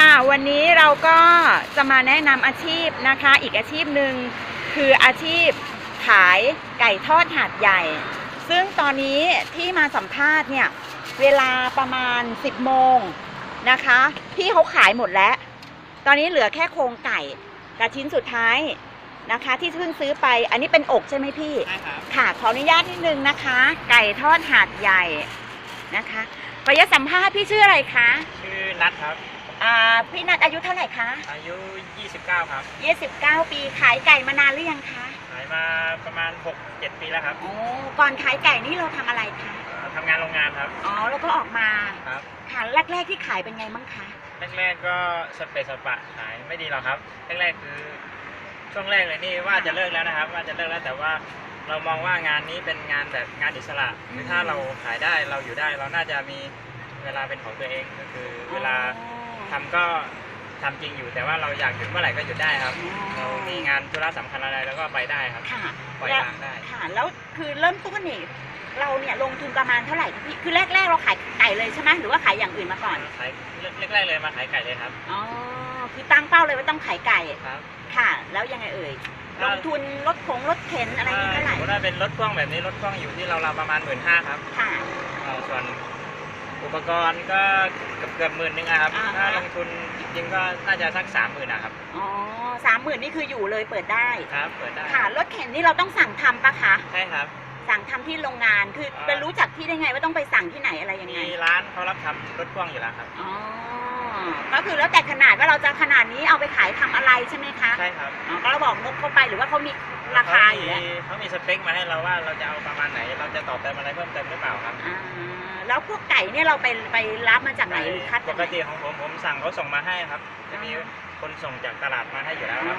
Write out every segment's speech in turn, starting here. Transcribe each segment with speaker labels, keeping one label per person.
Speaker 1: ค่ะวันนี้เราก็จะมาแนะนำอาชีพนะคะ อีกอาชีพหนึ่งคืออาชีพขายไก่ทอดหาดใหญ่ ซึ่งตอนนี้ที่มาสัมภาษณ์เนี่ยเวลาประมาณ 10 โมงนะคะพี่เขาขายหมดแล้ว ตอนนี้เหลือแค่โครงไก่กับชิ้นสุดท้ายนะคะ ที่เพิ่งซื้อไปอันนี้เป็นอกใช่ไหมพี่
Speaker 2: ใช่ครับ
Speaker 1: ค่ะขออนุญาตนิดนึงนะคะ ไก่ทอดหาดใหญ่นะคะขออนุญาตสัมภาษณ์พี่ชื่ออะไรคะ
Speaker 2: ชื่อนัทครับ
Speaker 1: อ่าพี่นัทอายุเท่าไหร่คะ
Speaker 2: อายุ 29 ครับ
Speaker 1: 29 ปีขายไก่มานานหรือยังคะ
Speaker 2: ขายมาประมาณ 6-7 ปีแล้วครับ
Speaker 1: โอ้ก่อนขายไก่นี่เราทำอะไรคะ
Speaker 2: เอ่อทำงานโรงงานครับ
Speaker 1: อ๋อแล้วก็ออกมา
Speaker 2: ครับ
Speaker 1: ค่ะแรก ๆที่ขายเป็นไงบ้างคะ
Speaker 2: แรกๆก็สเปซสปะขายไม่ดีหรอกครับ แรกๆคือ ช่วงแรกเลยนี่ว่าจะเลิกแล้วนะครับ ว่าจะเลิกแล้วแต่ว่าเรามองว่างานนี้เป็นงานแบบงานอิสระคือถ้าเราขายได้เราอยู่ได้ เราน่าจะมีเวลาเป็นของตัวเองก็คือเวลา ทำก็ทำจริงอยู่แต่ว่าเราอยากหยุดเมื่อไหร่ก็หยุดได้ครับ เรามีงานธุระสำคัญอะไรแล้วก็ไปได้ครับ
Speaker 1: ค่ะ
Speaker 2: ปล่อย
Speaker 1: แล้ว
Speaker 2: วางได้
Speaker 1: ค่ะแล้วคือเริ่มต้นนี่เราเนี่ยลงทุนประมาณเท่าไหร่คะพี่คือแรกๆเราขายไก่เลยใช่ไหมหรือว่าขายอย่างอื่นมาก่อน
Speaker 2: ขายแรกๆเลยมาขายไก่เลยครับ
Speaker 1: อ๋อคือตั้งเป้าเลยว่าต้องขายไก่
Speaker 2: ครับ
Speaker 1: ค่ะ แล้วยังไงเอ่ยล
Speaker 2: ถ้า
Speaker 1: งทุนรถของรถเข็นอะไรนี่เท่าไหร่
Speaker 2: สมมติว่าเป็นรถพ่วงแบบนี้รถพ่วงอยู่ที่เราเราประมาณหมื่นห้าครับ
Speaker 1: ค่ะ
Speaker 2: เอ่อส่วน อุปกรณ์ก็เกือบเกือบหมื่นนึงอะครับ
Speaker 1: อ่าฮะ
Speaker 2: ถ้าลงทุนจริงๆก็น่าจะสักสามหมื่นนะครับ
Speaker 1: อ๋อสามหมื่นนี่คืออยู่เลยเปิดได้
Speaker 2: ครับ เปิดได้
Speaker 1: ค่ะ รถเข็นนี่เราต้องสั่งทำปะคะ
Speaker 2: ใช่ครับ
Speaker 1: สั่งทำที่โรงงาน คือ
Speaker 2: อ่า
Speaker 1: เป็นรู้จักที่ได้ไงว่าต้องไปสั่งที่ไหนอะไรยัง
Speaker 2: มี
Speaker 1: ไง
Speaker 2: ร้านเขารับทำรถพ่วงอยู่แล้วครับ
Speaker 1: อ๋อ ก็คือแล้วแต่ขนาดว่าเราจะขนาดนี้เอาไปขายทำอะไรใช่ไหมคะ
Speaker 2: ใช่ครับ
Speaker 1: อ๋อก็เราบอกงบเข้าไปหรือว่าเขามีราคาอยู่แล้ว
Speaker 2: เขมีเขามีสเปคมาให้เราว่าเราจะเอาประมาณไหน เราจะต่อเติมอะไรเพิ่มเติมหรือเปล่าครับ
Speaker 1: อ่า แล้วพวกไก่เนี่ยเราไปไปรับมาจากไหนหรือคัด
Speaker 2: ป
Speaker 1: จาก
Speaker 2: ก
Speaker 1: ไหน
Speaker 2: ติของผมผมสั่งเขาส่งมาให้ครับ จะมีคนส่งจากตลาดมาให้อยู่แล้ว
Speaker 1: อ๋
Speaker 2: ค
Speaker 1: อ
Speaker 2: รับ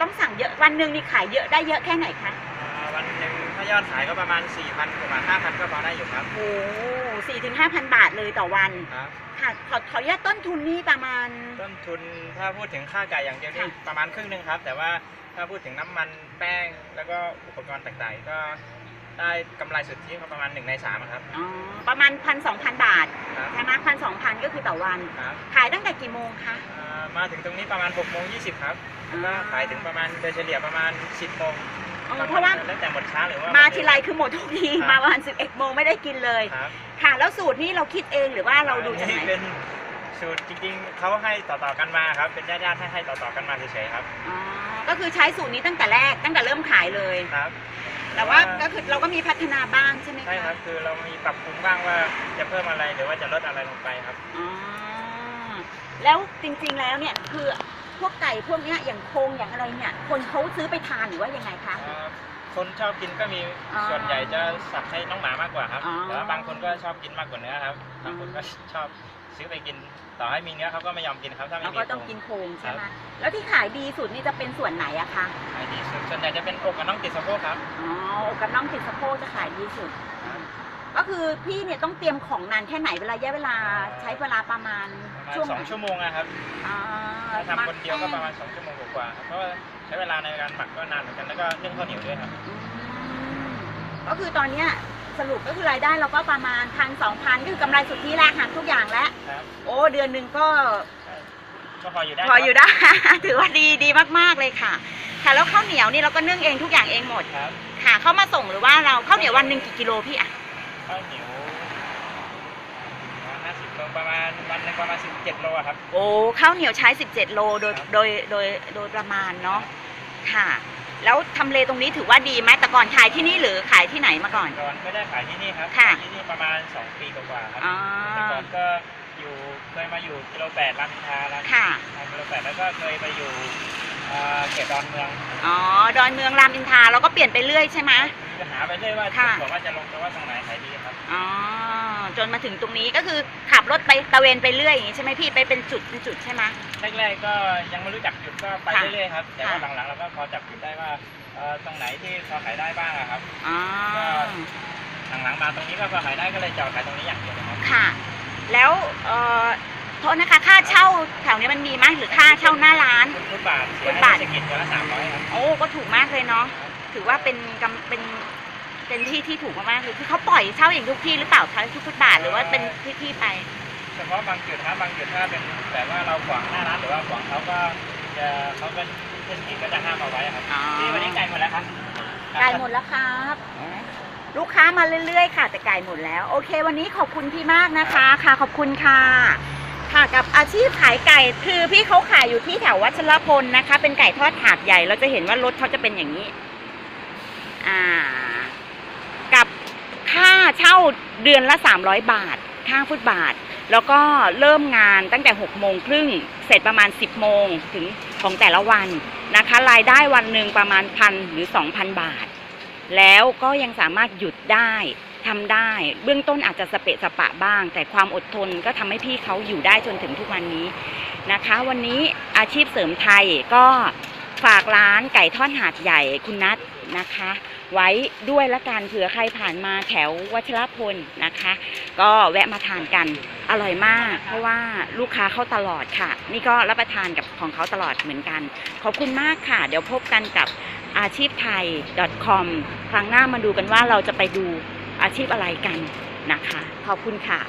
Speaker 1: ต้องสั่งเยอะวันหนึ่งนี่ขายเยอะได้เยอะแค่ไหนคะ
Speaker 2: อ่าวันหนึ่งถ้ายอดขายก็ประมาณ 4,000ประมาณ5,000 ก็พอได้อยู่ครับ
Speaker 1: โอ้สี่ถึงห้าพันบาทเลยต่อวัน
Speaker 2: ครับ
Speaker 1: ค่ะขอขออนุญาตต้นทุนนี่ประมาณ
Speaker 2: ต้นทุนถ้าพูดถึงค่าไก่อย่างเดียวนี่
Speaker 1: ค่ะ
Speaker 2: ประมาณครึ่งหนึ่งครับ แต่ว่าถ้าพูดถึงน้ำมันแป้งแล้วก็อุปกรณ์ต่างๆ ก็ ได้กำไรสุทธิก็ประมาณ1ใน3ครับ
Speaker 1: อ๋อประมาณพันสองพันบาท
Speaker 2: ครับ
Speaker 1: ใช่ไหมพันสองพันก็คือต่อวัน
Speaker 2: ครับ
Speaker 1: ขายตั้งแต่กี่โมงคะ
Speaker 2: อ่ามาถึงตรงนี้ประมาณ6โมง20ครับแล้วก็ขายถึงประมาณโดยเฉลี่ยประมาณ 10โมง
Speaker 1: อ๋อเพราะว่า
Speaker 2: แล้วแต่หมดช้าหรือว่า
Speaker 1: มา
Speaker 2: มา
Speaker 1: ทีไรคือหมดทุกทีมาประมาณ11โมงไม่ได้กินเลย
Speaker 2: ครับ
Speaker 1: ค่ะ แล้วสูตรนี่เราคิดเองหรือว่าเราดูจากไหน
Speaker 2: อัเป็นสูตรจริงๆเขาให้ต่อๆกันมาครับเป็นญาติๆให้ให้ต่อๆกันมาเฉยๆครับ
Speaker 1: อ๋อก็คือใช้สูตรนี้ตั้งแต่แรกตั้งแต่เริ่มขายเลย
Speaker 2: ครับ
Speaker 1: แต่ว่าก็คือเราก็มีพัฒนาบ้างใช่ไหมคะ
Speaker 2: ใช่ครับคือเรามีปรับปรุงบ้างว่าจะเพิ่มอะไรหรือว่าจะลดอะไรลงไปครับ
Speaker 1: อ๋อแล้วจริงๆแล้วเนี่ยคือพวกไก่พวกเนี้ยอย่างโครงอย่างอะไรเนี่ยคนเขาซื้อไปทานหรือว่ายังไงคะ
Speaker 2: เอ่อคนชอบกินก็มี
Speaker 1: อ๋อ
Speaker 2: ส่วนใหญ่จะสับให้น้องหมามากกว่าครับ
Speaker 1: อ๋อ
Speaker 2: แต่ว่าบางคนก็ชอบกินมากกว่าเนื้อครับบางคนก็ชอบ ซื้อไปกิน ต่อให้มีเนื้อเขาก็ไม่ยอมกินครับถ้าไม่
Speaker 1: เรา
Speaker 2: มี
Speaker 1: ก็ต้องกินโครงใช่ไหมแล้วที่ขายดีสุดนี่จะเป็นส่วนไหนอะคะ
Speaker 2: ขายดีสุดส่วนใหญ่จะเป็นอกกับน้องติดสะโพกครับ
Speaker 1: อ๋ออกกับน้องติดสะโพกจะขายดีสุด ก็คือพี่เนี่ยต้องเตรียมของนานแค่ไหนเวลาระยะเวลาใช้เวลาประมาณ
Speaker 2: ประมาณ
Speaker 1: ช่วง
Speaker 2: สองชั่วโมงนะครับ
Speaker 1: อ่า
Speaker 2: ถ้าทำคนเดียวก็ประมาณสองชั่วโมงกว่าๆครับเพราะว่าใช้เวลาในการหมักก็นานเหมือนกันแล้วก็นึ่งข้าวเหนียวด้วยครับ
Speaker 1: อืมก็คือตอนเนี้ย สรุปก็คือรายได้เราก็ประมาณพันสองพันคือกำไรสุทธิแรกหักทุกอย่างแล้ว
Speaker 2: ครับ
Speaker 1: โอ้เดือนหนึ่งก็
Speaker 2: ก็พออยู่ได้
Speaker 1: พออยู่ได้ ถือว่าดีดีมากๆเลยค่ะ ค่ะแล้วข้าวเหนียวนี่เราก็นึ่งเองทุกอย่างเองหมด
Speaker 2: ครับ
Speaker 1: ค่ะเข้ามาส่งหรือว่าเราข้าวเหนียววันหนึ่งกี่กิโลพี่อะ
Speaker 2: ข้าวเหนียวห้าสิบโลประมาณวันหนึงประมาณสิบเจ็ดโลอะครับ
Speaker 1: โอ้ข้าวเหนียวใช้ 17 โลโดย
Speaker 2: ครับ
Speaker 1: โดยโดยโดยประมาณเนาะค่ะ แล้วทำเลตรงนี้ถือว่าดีไหมแต่ก่อนขายที่นี่หรือขายที่ไหนมาก่อน
Speaker 2: ก่อนไม่ได้ขายที่นี่ครับ
Speaker 1: ค่ะ
Speaker 2: ขายที่นี่ประมาณสองปีกว่าๆครับ
Speaker 1: อ๋อ
Speaker 2: แต่ก่อนก็อยู่เคยมาอยู่กิโลแปดรามอินทราร้าน
Speaker 1: ค่ะ
Speaker 2: กิโลแปดแล้วก็เคยไปอยู่เอ่อเขตดอนเมือง
Speaker 1: อ๋อ ดอนเมืองรามอินทราเราก็เปลี่ยนไปเรื่อยใช่ไหม
Speaker 2: คือหาไปเรื่อยว่า
Speaker 1: ค่ะ
Speaker 2: บอกว่าจะลงแต่ว่าตรงไหนขายดีครับ
Speaker 1: อ๋อ จนมาถึงตรงนี้ก็คือขับรถไปตะเวนไปเรื่อยอย่างนี้ใช่ไหมพี่ไปเป็นจุดเป็นจุดใช่ไหม
Speaker 2: แรกๆก็ยังไม่รู้จักจุดก็ไป
Speaker 1: ค่ะ
Speaker 2: เรื่อยๆครับ แต่ว่า
Speaker 1: ค่ะ
Speaker 2: หลังๆเราก็พอจับจุดได้ว่าเอ่อตรงไหนที่พอขายได้บ้างอะครับ
Speaker 1: อ๋อ
Speaker 2: หลังๆมาตรงนี้ก็พอขายได้ก็เลยจอดขายตรงนี้อย่างเดียวเลยครับ
Speaker 1: ค่ะ แล้วเอ่อโทษนะคะค่าเช่าแถวนี้มันมีไหมหรือค่าเช่าหน้าร้าน
Speaker 2: คุณฟุตบาทเสี
Speaker 1: ฟุ
Speaker 2: ย
Speaker 1: ต
Speaker 2: ให้
Speaker 1: บาท
Speaker 2: เศรษฐกิจวันละสามร้อยครับ
Speaker 1: โอ้ก็ถูกมากเลยเนาะ ถือว่าเป็นกำเป็นเป็นที่ที่ถูกมากๆเลยคือเขาปล่อยเช่าอย่างทุกที่หรือเปล่าคะทุกฟุตบาทหรือว่าเป็นที่ที่ไป
Speaker 2: เฉพาะบางจุดนะครับบางจุดถ้าเป็นแบบว่าเราขวางหน้าร้านหรือว่าขวางเขาก็จะเขาก็เทศกิจก็จะห้ามเอาไว้ครับ
Speaker 1: อ๋อ
Speaker 2: ที่วันนี้ไก่หมดแล้วครับ
Speaker 1: ไก่หมดแล้วครับ ลูกค้ามาเรื่อย ๆ ค่ะ แต่ไก่หมดแล้ว โอเค วันนี้ขอบคุณพี่มากนะคะ ค่ะ ขอบคุณค่ะ ค่ะกับอาชีพขายไก่ คือพี่เขาขายอยู่ที่แถววัชรพลนะคะ เป็นไก่ทอดถาดใหญ่ เราจะเห็นว่ารถเขาจะเป็นอย่างนี้ อ่า กับค่าเช่าเดือนละ 300 บาทค่าฟุตบาท แล้วก็เริ่มงานตั้งแต่6โมงครึ่ง เสร็จประมาณ 10 โมงถึงของแต่ละวันนะคะ รายได้วันหนึ่งประมาณพันหรือ 2,000 บาท แล้วก็ยังสามารถหยุดได้ทำได้ เบื้องต้นอาจจะสเปะสปะบ้าง แต่ความอดทนก็ทำให้พี่เขาอยู่ได้จนถึงทุกวันนี้นะคะ วันนี้อาชีพเสริมไทยก็ฝากร้านไก่ทอดหาดใหญ่คุณนัท นะคะ ไว้ด้วยละกันเผื่อใครผ่านมาแถววัชรพลนะคะ ก็แวะมาทานกันอร่อยมาก เพราะว่าลูกค้าเข้าตลอดค่ะ นี่ก็รับประทานกับของเขาตลอดเหมือนกัน ขอบคุณมากค่ะ เดี๋ยวพบกันกับอาชีพไทย .com ครั้งหน้ามาดูกันว่าเราจะไปดูอาชีพอะไรกันนะคะ ขอบคุณค่ะ